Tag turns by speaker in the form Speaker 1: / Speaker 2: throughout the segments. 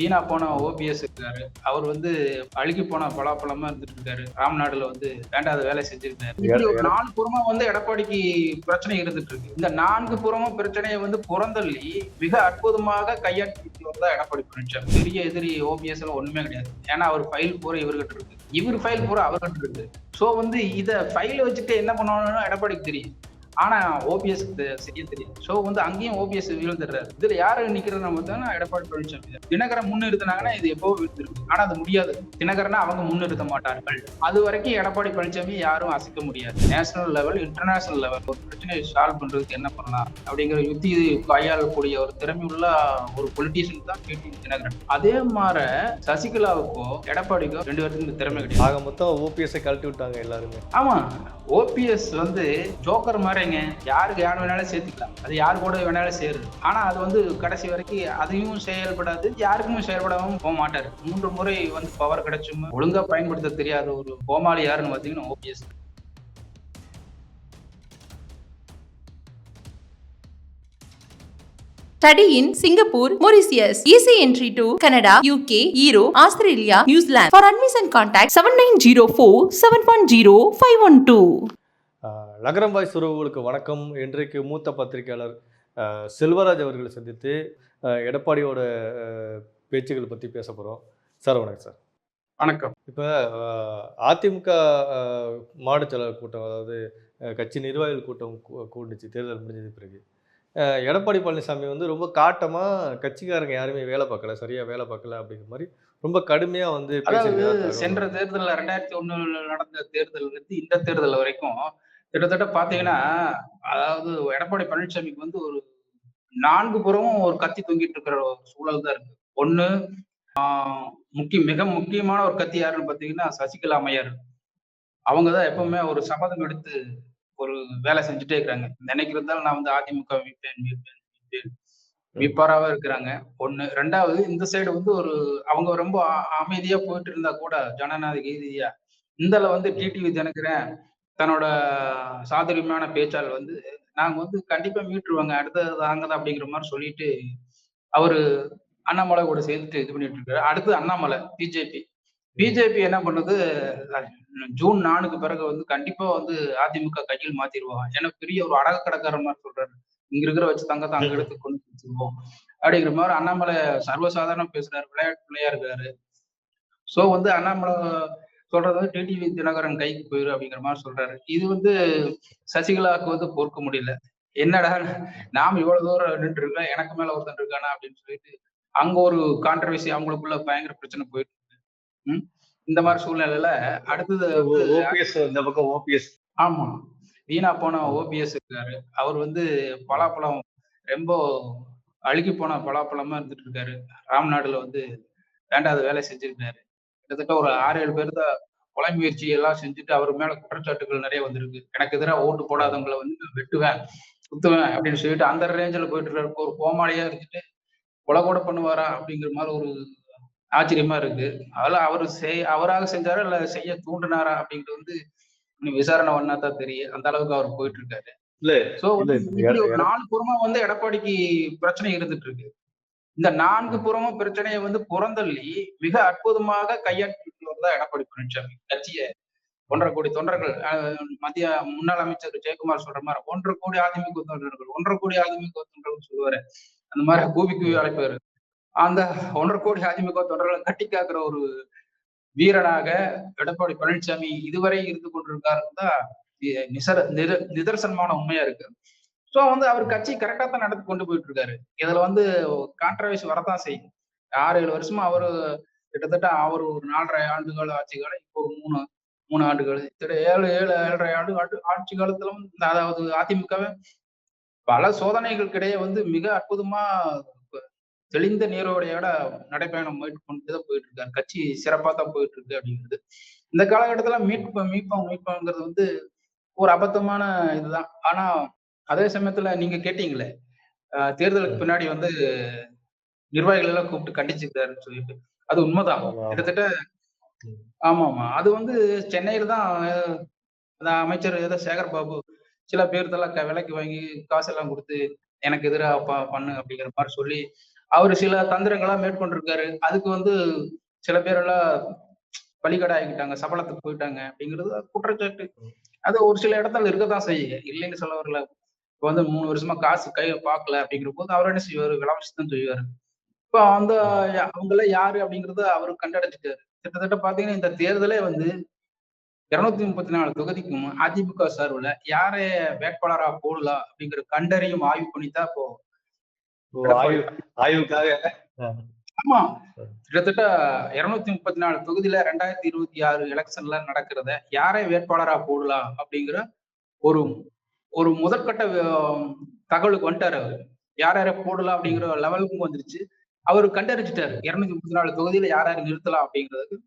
Speaker 1: வீணா போன ஓபிஎஸ் இருக்காரு. அவர் வந்து அழுகி போன பலாப்பழமா இருந்துட்டு இருக்காரு. ராம்நாடுல வந்து வேண்டாத வேலை செஞ்சிருக்காரு இப்படி ஒரு நாலு புறமா வந்து எடப்பாடிக்கு பிரச்சனை இருந்துட்டு இருக்கு. இந்த நான்கு புறமும் பிரச்சனையை வந்து புறந்தள்ளி மிக அற்புதமாக கையாட்டி தான் எடப்பாடி பழனிசாமி. பெரிய எதிரி ஓபிஎஸ் எல்லாம் ஒண்ணுமே கிடையாது. ஏன்னா அவர் ஃபைல் பூரா இவர்கிட்ட இருக்கு. இவர் ஃபைல் பூரா அவர்கிட்ட இருக்கு. சோ வந்து இத ஃபைல வச்சுட்டு என்ன பண்ணணும்னு எடப்பாடிக்கு தெரியும். ஆனா ஓபிஎஸ் செய்ய தெரியும் சோ வந்து அங்கேயும் ஓபிஎஸ் வீழ்ந்துடுறாரு. இதுல யாரு நிக்கிறது நம்ம பார்த்தோம்னா எடப்பாடி பழனிசாமி தான். தினகரன் முன்னிறுத்தினாங்கன்னா இது எப்போ வீழ்ந்திருக்கு ஆனா அது முடியாது. தினகரனை அவங்க முன்னிறுத்த மாட்டார்கள். அது வரைக்கும் எடப்பாடி பழனிசாமி யாரும் அசைக்க முடியாது. நேஷனல் லெவல் இன்டர்நேஷனல் லெவல் ஒரு பிரச்சனையை சால்வ் பண்றதுக்கு என்ன பண்ணலாம்? அப்படிங்கிற யுத்தி கையாளக்கூடிய ஒரு திறமையுள்ள ஒரு பொலிட்டீஷியன் தான் டிடி தினகரன். அதே மாதிரி சசிகலாவுக்கோ எடப்பாடிக்கோ ரெண்டு பேருக்கும் திறமை கிடையாது.
Speaker 2: ஆக மொத்தம் ஓபிஎஸ்ஸை கழட்டி விட்டாங்க எல்லாருமே.
Speaker 1: ஆமா. ஓபிஎஸ் வந்து ஜோக்கர் சேர்றேங்க யாருக்கு யார் வேணாலும் சேர்த்துக்கலாம். அது யார் கூட வேணாலும் சேருது. ஆனா அது வந்து கடைசி வரைக்கும் அதையும் செயல்படாது யாருக்குமே செயல்படாமல் போக மாட்டாரு. மூன்று முறை வந்து பவர் கிடைச்சும் ஒழுங்கா பயன்படுத்த தெரியாத ஒரு கோமாளி யாருன்னு பாத்தீங்கன்னா OPS
Speaker 3: study in Singapore Mauritius easy entry to Canada UK Euro Australia New Zealand for admission contact seven nine zero four
Speaker 2: seven one zero five one two நகரம் வாய்ஸ் உறவுகளுக்கு வணக்கம். இன்றைக்கு மூத்த பத்திரிகையாளர் செல்வராஜ் அவர்களை சந்தித்து எடப்பாடியோட பேச்சுகள் பற்றி பேச போகிறோம் சார் வணக்கம் சார்.
Speaker 1: வணக்கம்.
Speaker 2: இப்போ அதிமுக மாடு செயலர் கூட்டம் அதாவது கட்சி நிர்வாகிகள் கூட்டம் கூ- கூட்டுச்சு தேர்தல் முடிஞ்சது பிறகு. எடப்பாடி பழனிசாமி வந்து ரொம்ப காட்டமாக கட்சிக்காரங்க யாருமே வேலை பார்க்கல. சரியாக வேலை பார்க்கல அப்படிங்கிற மாதிரி ரொம்ப கடுமையாக வந்து.
Speaker 1: சென்ற தேர்தல்ல ரெண்டாயிரத்தி ஒண்ணுல நடந்த தேர்தல்ல இருந்து இந்த தேர்தல் வரைக்கும் கிட்டத்தட்ட பாத்தீங்கன்னா அதாவது எடப்பாடி பழனிசாமிக்கு வந்து ஒரு நான்கு புறமும் ஒரு கத்தி தொங்கிட்டு இருக்கிற ஒரு சூழல் தான் இருக்கு. ஒண்ணு முக்கிய மிக முக்கியமான ஒரு கத்தி யாருன்னு பாத்தீங்கன்னா சசிகலா அம்மையார். அவங்கதான் எப்பவுமே ஒரு சபதம் எடுத்து ஒரு வேலை செஞ்சுட்டே இருக்கிறாங்க. நினைக்கிறதால நான் வந்து அதிமுக மீட்பேன் மீட்பேன் மீட்பேன் இருக்கிறாங்க. ஒண்ணு. ரெண்டாவது இந்த சைடு வந்து ஒரு அவங்க ரொம்ப அ- அமைதியா போயிட்டு இருந்தா கூட ஜனநாயக ரீதியா இந்தல வந்து டிடிவி தினகரன் தன்னோட சாதுரியமான பேச்சால் வந்து நாங்க வந்து கண்டிப்பா மீட்டுருவாங்க அடுத்தது தாங்கதான் அப்படிங்கிற மாதிரி சொல்லிட்டு அவரு அண்ணாமலை கூட சேர்ந்துட்டு இது பண்ணிட்டு இருக்காரு. அடுத்து அண்ணாமலை பிஜேபி. பிஜேபி என்ன பண்ணுது ஜூன் நாலுக்கு பிறகு வந்து கண்டிப்பா வந்து அதிமுக கையில் மாத்திடுவாங்க ஏன்னா பெரிய ஒரு அடகு கடற்கார மாதிரி சொல்றாரு. இங்க இருக்கிற வச்சு தங்கத்தை அங்க எடுத்து கொண்டு வச்சிருவோம் அப்படிங்கிற மாதிரி அண்ணாமலை சர்வசாதாரணம் பேசுறாரு. விளையாட்டு பிள்ளையா இருக்காரு. சோ வந்து அண்ணாமலை சொல்றது வந்து டிடிவி தினகரன் கைக்கு போயிரு அப்படிங்கிற மாதிரி சொல்றாரு. இது வந்து சசிகலாவுக்கு வந்து பொறுக்க முடியல. என்னடா நாம இவ்வளவு தூரம் நின்று இருக்கோம் எனக்கு மேல ஒருத்தன் இருக்கானா அப்படின்னு சொல்லிட்டு அங்க ஒரு கான்ட்ரவர்சி அவங்களுக்குள்ள பயங்கர பிரச்சனை போயிட்டு இருக்கு? இந்த மாதிரி சூழ்நிலையில அடுத்தது
Speaker 4: ஓபிஎஸ் இந்த பக்கம் ஓபிஎஸ்
Speaker 1: ஆமா. வீணா போன ஓபிஎஸ் இருக்காரு. அவர் வந்து பலாப்பழம் ரொம்ப அழுகி போன பலாப்பழமா இருந்துட்டு இருக்காரு. ராம்நாடுல வந்து வேண்டாத வேலை செஞ்சிருக்காரு. கிட்டத்தட்ட ஒரு ஆறு ஏழு பேர் தான் கொலை முயற்சி எல்லாம் செஞ்சுட்டு அவர் மேல குற்றச்சாட்டுகள் நிறைய வந்திருக்கு. எனக்கு எதிராக ஓட்டு போடாதவங்களை வந்து வெட்டுவேன் குத்துவேன் அப்படின்னு சொல்லிட்டு அந்த ரேஞ்சில் போயிட்டு இருக்காரு ஒரு கோமாளியா இருந்துட்டு கொலை கூட பண்ணுவாரா அப்படிங்கிற மாதிரி ஒரு ஆச்சரியமா இருக்கு. அதெல்லாம் அவர் செய் அவராக செஞ்சாரா இல்ல செய்ய தூண்டினாரா அப்படிங்கிறது வந்து விசாரணை பண்ணா தான் தெரியும். அந்த அளவுக்கு அவர் போயிட்டு இருக்காரு.
Speaker 4: இல்ல,
Speaker 1: சோ நாலு புறமா வந்து எடப்பாடிக்கு பிரச்சனை இருந்துட்டு இருக்கு. இந்த நான்கு புறமும் பிரச்சனையை வந்து புறந்தள்ளி மிக அற்புதமாக கையாட்டி தான் எடப்பாடி பழனிசாமி. கட்சியை ஒன்றரை கோடி தொண்டர்கள் மத்திய முன்னாள் அமைச்சர் ஜெயக்குமார் சொல்ற மாதிரி ஒன்றரை கோடி அதிமுக தொண்டர்கள் ஒன்றரை கோடி அதிமுக தொண்டர்கள் சொல்லுவாரு. அந்த மாதிரி கூவி கூவி அழைப்பாரு. அந்த ஒன்றரை கோடி அதிமுக தொண்டர்களை கட்டி காக்குற ஒரு வீரனாக எடப்பாடி பழனிசாமி இதுவரை இருந்து கொண்டிருக்காருன்னு தான் நிசர நிதர்சனமான உண்மையா இருக்கு. சோ வந்து அவர் கட்சி கரெக்டா தான் நடத்தி கொண்டு போயிட்டு இருக்காரு இதுல வந்து கான்ட்ரவர்சி வரதான் செய்யும். ஆறு ஏழு வருஷமா அவரு கிட்டத்தட்ட அவர் ஒரு நாலரை ஆண்டுகள் ஆட்சி காலம் இப்போ ஒரு மூணு மூணு ஆண்டுகள். கிட்ட ஏழு ஏழு ஏழரை ஆண்டு ஆண்டு ஆட்சி காலத்திலும் அதாவது அதிமுகவே பல சோதனைகளுக்கிடையே வந்து மிக அற்புதமா தெளிந்த நீரோடையோட நடைப்பயணம் மேற்கொண்டு தான் போயிட்டு இருக்காரு கட்சி சிறப்பா தான் போயிட்டு இருக்கு அப்படிங்கிறது. இந்த காலகட்டத்துல மீட்பு மீட்போம் மீட்போங்கிறது வந்து ஒரு அபத்தமான இதுதான். ஆனா அதே சமயத்துல நீங்க கேட்டீங்களே தேர்தலுக்கு பின்னாடி வந்து நிர்வாகிகள் எல்லாம் கூப்பிட்டு கண்டிச்சுக்கிறாருன்னு சொல்லிட்டு. அது உண்மைதான். கிட்டத்தட்ட. ஆமா ஆமா அது வந்து சென்னையில தான் அமைச்சர் ஏதோ சேகர் பாபு சில பேர்த்தெல்லாம் க- விலைக்கு வாங்கி காசெல்லாம் கொடுத்து எனக்கு எதிராக பண்ணு அப்படிங்கிற மாதிரி சொல்லி அவர் சில தந்திரங்களா மேற்கொண்டிருக்காரு. அதுக்கு வந்து சில பேரெல்லாம் பலிகடை ஆகிட்டாங்க சபலத்துக்கு போயிட்டாங்க அப்படிங்கிறது குற்றச்சாட்டு. அது ஒரு சில இடத்துல இருக்கத்தான் செய்யுங்க இல்லைன்னு சொல்ல வரல. இப்போ வந்து மூணு வருஷமா காசு கையில பார்க்கல அப்படிங்கிற போது அவர் என்ன செய்வாரு? விளம்பரம் தான் செய்வாரு. இப்போ அந்த அவங்க எல்லாம் யாரு அப்படிங்கறத அவரு கண்டடைச்சிட்டாரு கிட்டத்தட்ட பாத்தீங்கன்னா இந்த தேர்தலே வந்து இருநூத்தி முப்பத்தி நாலு தொகுதிக்கும் அதிமுக சார்பில் யாரை வேட்பாளரா போடலாம் அப்படிங்கிற கண்டறியும் ஆய்வு பண்ணித்தான் இப்போ
Speaker 4: ஆய்வுக்காக.
Speaker 1: ஆமா. கிட்டத்தட்ட இருநூத்தி முப்பத்தி நாலு தொகுதியில ரெண்டாயிரத்தி இருபத்தி ஆறு எலெக்ஷன்ல நடக்கிறத யாரை வேட்பாளரா போடலாம் அப்படிங்கிற ஒரு ஒரு முதற்கட்ட தகவலுக்கு வந்துட்டாரு அவரு. யார் யாரை போடலாம் அப்படிங்கிற லெவலுக்கும் வந்துருச்சு. அவர் கண்டறிஞ்சிட்டாரு. இருநூத்தி முப்பத்தி நாலு தொகுதியில யார் யாரை நிறுத்தலாம் அப்படிங்கிறதுக்கு.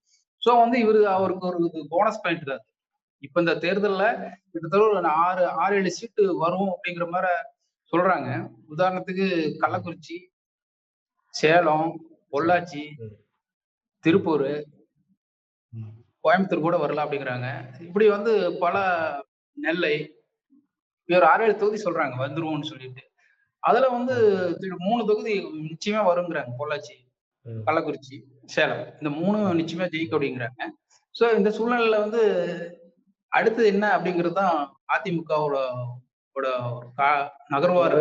Speaker 1: சோ வந்து இவரு அவருக்கு ஒரு போனஸ் பாயிண்ட் தான் இப்ப இந்த தேர்தல்ல கிட்டத்தட்ட ஒரு ஆறு ஆறு ஏழு சீட்டு வரும் அப்படிங்கிற மாதிரி சொல்றாங்க. உதாரணத்துக்கு கள்ளக்குறிச்சி சேலம் பொள்ளாச்சி. திருப்பூர். கோயம்புத்தூர் கூட வரலாம் அப்படிங்கிறாங்க. இப்படி வந்து பல நெல்லை ஒரு ஆறு ஏழு தொகுதி சொல்றாங்க வந்துருவோம்னு சொல்லிட்டு. அதுல வந்து மூணு தொகுதி நிச்சயமா வருங்கிறாங்க பொள்ளாச்சி. கள்ளக்குறிச்சி சேலம். இந்த மூணு நிச்சயமா ஜெயிக்க அப்படிங்கிறாங்க சோ இந்த சூழ்நிலையில வந்து அடுத்து என்ன அப்படிங்கிறது தான் அதிமுகவோட நகர்வாரு.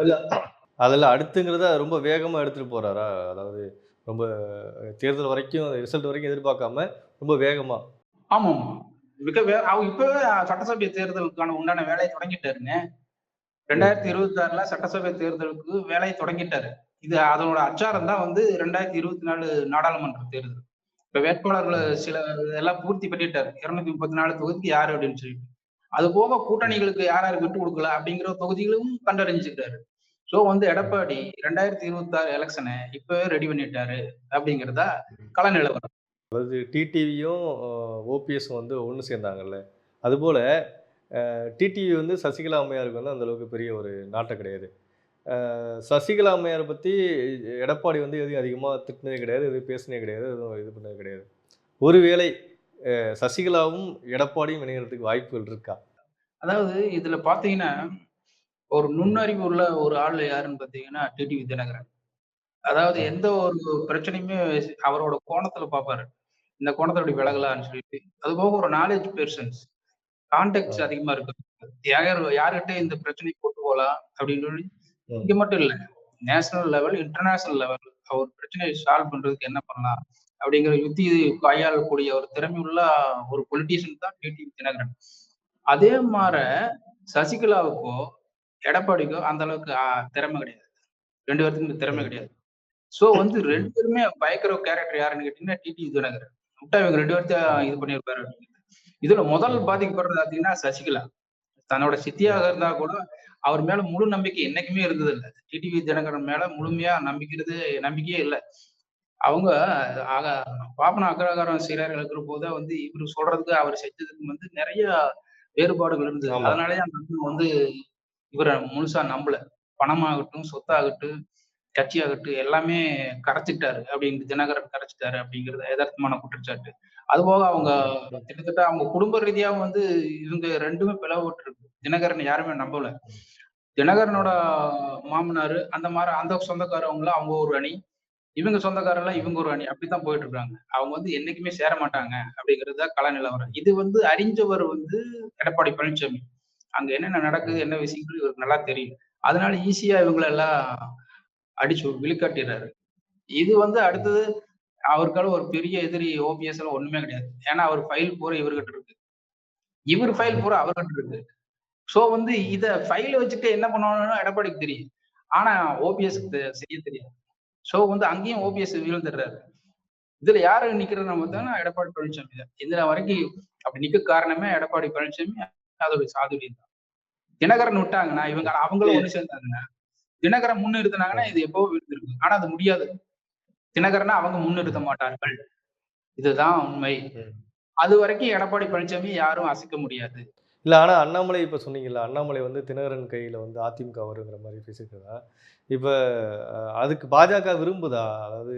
Speaker 2: அதில் அடுத்துங்கிறத ரொம்ப வேகமாக எடுத்துகிட்டு போகிறாரா அதாவது ரொம்ப தேர்தல் வரைக்கும் ரிசல்ட் வரைக்கும் எதிர்பார்க்காம ரொம்ப வேகமாக
Speaker 1: ஆமாமா. மிக வே அவங்க இப்பவே சட்டசபை தேர்தலுக்கான உண்டான வேலையை தொடங்கிட்டாருங்க. ரெண்டாயிரத்தி இருபத்தி ஆறுல சட்டசபை தேர்தலுக்கு வேலையை தொடங்கிட்டாரு. இது அதனோட அச்சாரம் தான் வந்து ரெண்டாயிரத்தி இருபத்தி நாலு நாடாளுமன்ற தேர்தல். இப்ப வேட்பாளர்களை சில இதெல்லாம் பூர்த்தி பண்ணிட்டாரு. இருநூத்தி முப்பத்தி நாலு தொகுதிக்கு யாரு அப்படின்னு சொல்லிட்டு. அது போக கூட்டணிகளுக்கு யார் யார் விட்டு கொடுக்கல அப்படிங்கிற தொகுதிகளும் கண்டறிஞ்சுக்கிட்டாரு. ஸோ வந்து எடப்பாடி ரெண்டாயிரத்தி இருபத்தி ஆறு எலெக்ஷனை இப்பவே ரெடி பண்ணிட்டாரு அப்படிங்கிறதா கள நிலவரம்.
Speaker 2: அதாவது டிடிவியும் ஓபிஎஸும் வந்து ஒன்று சேர்ந்தாங்கல்ல. அதுபோல் டிடிவி வந்து சசிகலா அம்மையாருக்கு வந்து அந்த அளவுக்கு பெரிய ஒரு நாட்டம் கிடையாது. சசிகலா அம்மையாரை பற்றி எடப்பாடி வந்து எதுவும் அதிகமாக திட்டினதே கிடையாது எதுவும் பேசினே கிடையாது எதுவும் இது பண்ணது கிடையாது. ஒருவேளை சசிகலாவும் எடப்பாடியும் இணையறதுக்கு வாய்ப்புகள் இருக்கா?
Speaker 1: அதாவது இதுல பாத்தீங்கன்னா ஒரு நுண்ணறிவு உள்ள ஒரு ஆள் யாருன்னு பாத்தீங்கன்னா டிடிவி தினகரன். அதாவது எந்த ஒரு பிரச்சனையுமே அவரோட கோணத்துல பார்ப்பாரு இந்த கோணத்துல இப்படி விலகலாம்னு சொல்லிட்டு அது போக ஒரு நாலேஜ் பெர்சன்ஸ் கான்டாக்ட்ஸ் அதிகமா இருக்கு யார் யார்கிட்ட இந்த பிரச்சனை கொண்டு போகலாம் அப்படின்னு சொல்லி. இங்க மட்டும் இல்ல நேஷனல் லெவல் இன்டர்நேஷனல் லெவல் அவர் பிரச்சனையை சால்வ் பண்றதுக்கு என்ன பண்ணலாம் அப்படிங்கிற யுத்தி கையாளக்கூடிய ஒரு திறமையுள்ள ஒரு பொலிட்டீஷியன் தான் டிடிவி தினகரன். அதே மாதிரி சசிகலாவுக்கோ எடப்பாடிக்கோ அந்த அளவுக்கு திறமை கிடையாது. ரெண்டு பேர்த்துக்கும் திறமை கிடையாது. சோ வந்து ரெண்டு பேருமே பயங்கர கேரக்டர் யாருன்னு கேட்டீங்கன்னா டிடி தினகரன். விட்டா இவங்க ரெண்டு பேர்த்தையும் இது பண்ணியிருப்பாரு. இதுல முதல் பாதிக்கப்படுறது பாத்தீங்கன்னா சசிகலா. தன்னோட சித்தியாக இருந்தா கூட அவர் மேல முழு நம்பிக்கை என்னைக்குமே இருந்தது இல்ல. டிடிவி தினகரன் மேல முழுமையா நம்பிக்கிறது நம்பிக்கையே இல்லை. அவங்க ஆக பாப்பன அக்ரகாரம் சீரர் இருக்கிற போத வந்து இவர் சொல்றதுக்கு அவர் செஞ்சதுக்கு வந்து நிறைய வேறுபாடுகள் இருந்தது. அதனாலயே அந்த வந்து இவரை முழுசா நம்பல. பணமாகட்டும் சொத்தாகட்டும் கட்சியாகட்டும் எல்லாமே கரைச்சிட்டாரு அப்படிங்கிற தினகரன் கரைச்சிட்டாரு அப்படிங்கிறது யதார்த்தமான குற்றச்சாட்டு. அதுபோக அவங்க கிட்டத்தட்ட அவங்க குடும்ப ரீதியாக வந்து இவங்க ரெண்டுமே பிளவுட்டு இருக்கு தினகரன் யாருமே நம்பல. தினகரனோட மாமனார் அந்த மாதிரி அந்த சொந்தக்காரவங்கள அவங்க ஒரு அணி இவங்க சொந்தக்காரெல்லாம் இவங்க ஒரு அணி அப்படித்தான் போயிட்டு இருக்காங்க அவங்க வந்து என்னைக்குமே சேர மாட்டாங்க அப்படிங்கிறது தான் கள நிலவரம் இது வந்து அறிஞ்சவர் வந்து எடப்பாடி பழனிசாமி அங்க என்னென்ன நடக்குது என்ன விஷயங்கள் இவருக்கு நல்லா தெரியும். அதனால ஈஸியா இவங்களெல்லாம் அடிச்சு விழுக்காட்டிடுறாரு இது வந்து அடுத்தது அவருக்கால ஒரு பெரிய எதிரி ஓபிஎஸ் எல்லாம் ஒண்ணுமே கிடையாது. ஏன்னா அவர் ஃபைல் பூரா இவர்கிட்ட இருக்கு. இவர் ஃபைல் பூரா அவர்கிட்ட இருக்கு. சோ வந்து இத ஃபைல வச்சுட்டு என்ன பண்ணணும்னு எடப்பாடிக்கு தெரியும். ஆனா ஓபிஎஸ் செய்ய தெரியாது. சோ வந்து அங்கேயும் ஓபிஎஸ் வீழ்ந்துடுறாரு. இதுல யாரு நிக்கிறன்னு பார்த்தோம்னா எடப்பாடி பழனிசாமி தான். இதுல வரைக்கும் அப்படி நிக்க காரணமே எடப்பாடி பழனிசாமி அதோட சாதுரியம் தான். தினகரன் விட்டாங்கன்னா இவங்க அவங்களும் ஒண்ணு சேர்ந்தாங்கன்னா தினகரன் முன்னிறுத்தினாங்கன்னா இது எப்போ விழுந்திருக்கு ஆனா அது முடியாது. தினகரனை அவங்க முன்னிறுத்த மாட்டார்கள். இதுதான் உண்மை. அது வரைக்கும் எடப்பாடி பழனிசாமி யாரும் அசைக்க முடியாது.
Speaker 2: இல்லை ஆனால் அண்ணாமலை இப்போ சொன்னீங்கல்ல அண்ணாமலை வந்து தினகரன் கையில் வந்து அதிமுக வருங்கிற மாதிரி பேசியிருக்கிறதா இப்போ அதுக்கு பாஜக விரும்புதா? அதாவது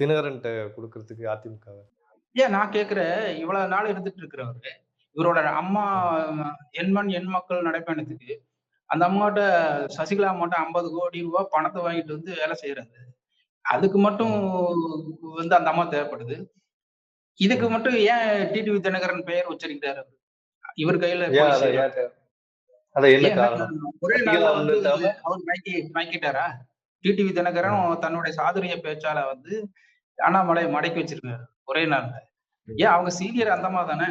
Speaker 2: தினகரன்ட்ட கொடுக்கறதுக்கு அதிமுக?
Speaker 1: ஏன் நான் கேக்குறேன் இவ்வளவு நாள் இருந்துட்டு இருக்கிறவரு இவரோட அம்மா எண்மண் எண் மக்கள் நடைப்பயணத்துக்கு அந்த அம்மாட்ட சசிகலா அம்மாட்ட ஐம்பது கோடி ரூபாய் பணத்தை வாங்கிட்டு வந்து வேலை செய்யறாரு. அதுக்கு மட்டும் வந்து அந்த அம்மா தேவைப்படுது. இதுக்கு மட்டும் ஏன் டிடிவி தினகரன் பெயர் உச்சரிக்கிறாரு? இவர் கையில ஒரே? அவர் மயக்கி மயக்கிட்டாரா? டிடிவி தினகரன் தன்னுடைய சாதுரிய பேச்சால வந்து அண்ணாமலை மடக்கி வச்சிருக்காரு ஒரே நாள்ல. ஏன் அவங்க சீனியர் அந்த அம்மா தானே?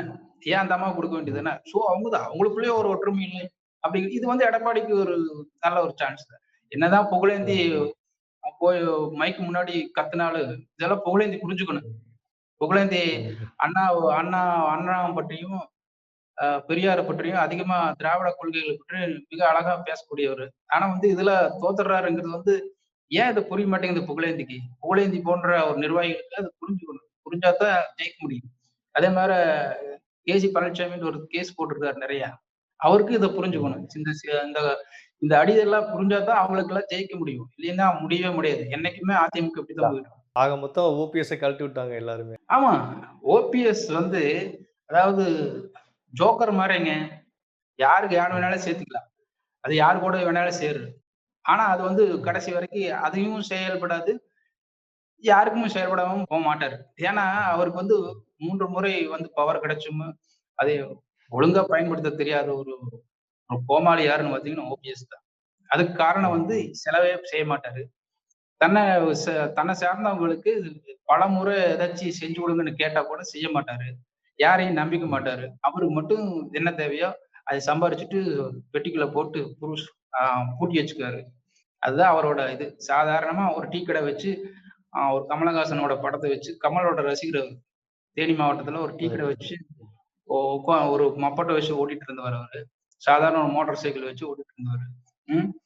Speaker 1: ஏன் அந்த அம்மா கொடுக்க வேண்டியது தானே? சோ அவங்க தான். அவங்களுக்குள்ளேயே ஒரு ஒற்றுமை இல்லை அப்படி இது வந்து எடப்பாடிக்கு ஒரு நல்ல ஒரு சான்ஸ் என்னதான் புகழேந்தி போய் மைக்கு முன்னாடி கத்தினாலும் இதெல்லாம் புகழேந்தி புரிஞ்சுக்கணும். புகழேந்தி அண்ணா அண்ணா அண்ணா பற்றியும் அஹ், பெரியாரை பற்றியும் அதிகமா திராவிட கொள்கைகளை பற்றி மிக அழகா பேசக்கூடியவர். ஆனா வந்து இதுல தோத்துறாருங்கிறது வந்து ஏன் இது புரிய மாட்டேங்குது புகழேந்திக்கு? புகழேந்தி போன்ற ஒரு நிர்வாகிகளுக்கு அது புரிஞ்சுக்கணும். புரிஞ்சாதான் ஜெயிக்க முடியும். அதே மாதிரி கேசி பழனிசாமின்னு ஒரு கேஸ் போட்டிருக்காரு நிறைய. அவருக்கு இதை புரிஞ்சுக்கணும். இந்த இந்த இந்த அடியெல்லாம் புரிஞ்சாதான் அவங்களுக்கு எல்லாம் ஜெயிக்க முடியும். இல்லைன்னா முடியவே முடியாது. என்னைக்குமே அதிமுக இப்படிதான் போயிடும்
Speaker 2: ஆக மொத்தம் ஓபிஎஸ்ஸை கழட்டி விட்டாங்க எல்லாருமே.
Speaker 1: ஆமா. ஓபிஎஸ் வந்து அதாவது ஜோக்கர் மாதிரிங்க யாருக்கு யார் வேணாலும் சேர்த்துக்கலாம். அது யார் கூட வேணாலும் சேரு. ஆனா அது வந்து கடைசி வரைக்கும் அதையும் செயல்படாது. யாருக்குமே செயல்படாம போக மாட்டாரு. ஏன்னா அவருக்கு வந்து மூன்று முறை வந்து பவர் கிடைச்சும் அதை ஒழுங்கா பயன்படுத்த தெரியாத ஒரு ஒரு கோமாளி யாருன்னு பாத்தீங்கன்னா ஓபிஎஸ் தான். அதுக்கு காரணம் வந்து செலவே செய்ய மாட்டாரு. தன்னை தன்னை சார்ந்தவங்களுக்கு பல முறை ஏதாச்சும் செஞ்சு கொடுங்கன்னு கேட்டா கூட செய்ய மாட்டாரு. யாரையும் நம்பிக்க மாட்டாரு. அவருக்கு மட்டும் என்ன தேவையோ அதை சம்பாரிச்சுட்டு பெட்டிக்குள்ள போட்டு புருஷ் பூட்டி வச்சுக்காரு அதுதான் அவரோட இது. சாதாரணமா ஒரு டீ கடை வச்சு ஒரு கமலஹாசனோட படத்தை வச்சு கமலோட ரசிகர். தேனி மாவட்டத்துல ஒரு டீ கடை வச்சு ஒரு மப்பட்டை வச்சு ஓட்டிட்டு இருந்தவர் அவரு. சாதாரண ஒரு மோட்டார் சைக்கிள் வச்சு ஓட்டிட்டு இருந்தவர். ம்?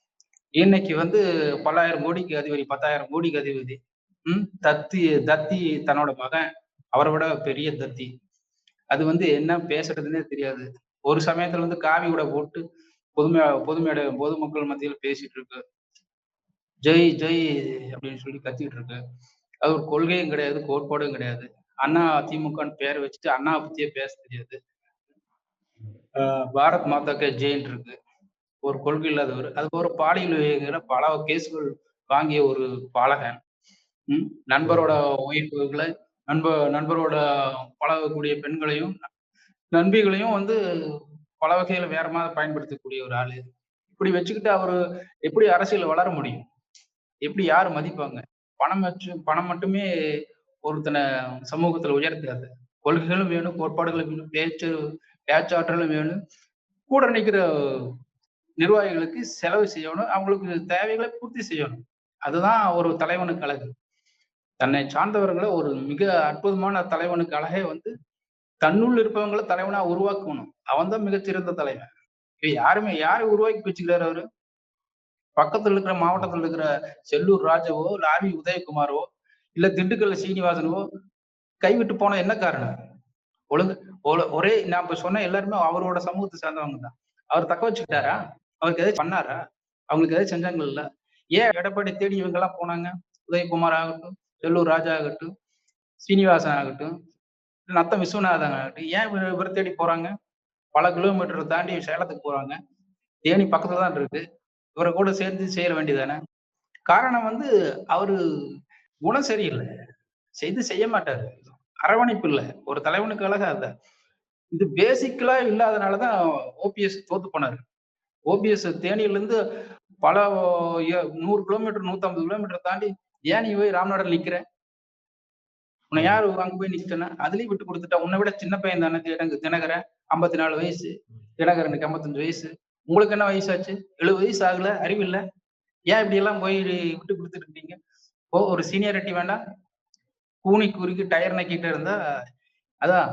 Speaker 1: இன்னைக்கு வந்து பல்லாயிரம் கோடிக்கு அதிபதி பத்தாயிரம் கோடிக்கு அதிபதி. ம்? தத்தி தத்தி தன்னோட மகன். அவரை விட பெரிய தத்தி. அது வந்து என்ன பேசுறதுன்னே தெரியாது. ஒரு சமயத்துல வந்து காவி கூட போட்டு பொதுமை பொதுமையோட பொதுமக்கள் மத்தியில் பேசிட்டு இருக்கு. ஜெய் ஜெய் அப்படின்னு சொல்லி கத்திட்டு இருக்கு. அது ஒரு கொள்கையும் கிடையாது கோட்பாடும் கிடையாது. அண்ணா திமுகன்னு பேரை வச்சுட்டு அண்ணா பத்தியே பேச தெரியாது. பாரத் மாதாக்கே ஜெயின் இருக்கு. ஒரு கொள்கை இல்லாதவர். அதுக்கு ஒரு பாலியல் பல கேஸ்கள் வாங்கிய ஒரு பாலகன். நண்பரோட ஒய்ஃபுகளை நண்ப நண்பரோட பழகக்கூடிய பெண்களையும் நண்பிகளையும் வந்து பல வகையில வேற மாதிரி பயன்படுத்தக்கூடிய ஒரு ஆளு. இப்படி வச்சுக்கிட்டு அவரு எப்படி அரசியல் வளர முடியும்? எப்படி யாரு மதிப்பாங்க? பணம் வச்சு பணம் மட்டுமே ஒருத்தனை சமூகத்துல உயர்த்தாது. கொள்கைகளும் வேணும் கோட்பாடுகளும் வேணும் பேச்சு பேச்சாற்றலும் வேணும். கூட நிற்கிற நிர்வாகிகளுக்கு செலவு செய்யணும். அவங்களுக்கு தேவைகளை பூர்த்தி செய்யணும். அதுதான் ஒரு தலைவனுக்கு அழகு. தன்னை சார்ந்தவர்களை ஒரு மிக அற்புதமான தலைவனுக்கு அழகே வந்து தன்னுள் இருப்பவங்களை தலைவனா உருவாக்கணும். அவன் தான் மிகச்சிறந்த தலைவன். இது யாருமே யாரை உருவாக்கி வச்சுக்கிறாரு அவரு? பக்கத்துல இருக்கிற மாவட்டத்துல இருக்கிற செல்லூர் ராஜாவோ இல்ல ஆர்வி உதயகுமாரோ இல்ல திண்டுக்கல்ல சீனிவாசனவோ கைவிட்டு போன என்ன காரணம்? ஒழுங்கு ஒரே நான் இப்ப சொன்ன எல்லாருமே அவரோட சமூகத்தை சார்ந்தவங்க தான் அவர் தக்க வச்சுக்கிட்டாரா? அவருக்கு எதாவது பண்ணாரா? அவங்களுக்கு எதாவது செஞ்சாங்க இல்ல? ஏன் எடப்பாடி தேடி இவங்க எல்லாம் போனாங்க? உதயகுமார் ஆகட்டும் செல்லூர் ராஜா ஆகட்டும் சீனிவாசன் ஆகட்டும் நத்தம் விஸ்வநாதன் ஆகட்டும் ஏன் இவர் தேடி போறாங்க? பல கிலோமீட்டர் தாண்டி சேலத்துக்கு போறாங்க. தேனி பக்கத்துல தான் இருக்கு. இவரை கூட சேர்ந்து செய்ய வேண்டியதானே காரணம் வந்து அவரு குணம் சரியில்லை. செய்து செய்ய மாட்டாரு. அரவணைப்பு இல்லை. ஒரு தலைவனுக்கு அழகா அதான் இது பேசிக்கலா இல்லாதனாலதான் ஓபிஎஸ் தோத்து போனாரு. ஓபிஎஸ் தேனியில இருந்து பல நூறு கிலோமீட்டர் நூத்தம்பது கிலோமீட்டர் தாண்டி ஏன் நீ போய் ராமநாதன் நிக்கிற? உன்னை யாரு அங்க போய் நிக்கிட்டனா அதுலயும் விட்டு கொடுத்துட்டா உன்னை விட சின்ன பையன் தானே தினக தினகரன்? ஐம்பத்தி நாலு வயசு. தினகரனுக்கு ஐம்பத்தஞ்சு வயசு. உங்களுக்கு என்ன வயசாச்சு? எழுபது வயசு ஆகல அறிவு இல்ல. ஏன் இப்படி எல்லாம் போய் விட்டு கொடுத்துட்டு இருக்கீங்க? ஓ ஒரு சீனியாரிட்டி வேண்டாம் கூனி குறுக்கி டயர் நக்கிட்டு இருந்தா அதான்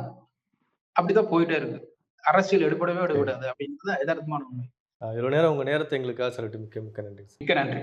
Speaker 1: அப்படிதான் போயிட்டே இருக்கு. அரசியல் எடுபடவே எடுபடாது அப்படின்றது யதார்த்தமான உண்மை.
Speaker 2: இவ்வளோ நேரம் உங்கள் நேரத்தை எங்களுக்காக செலவிட்டு மிக்க மிக்க நன்றி.
Speaker 1: மிக்க நன்றி.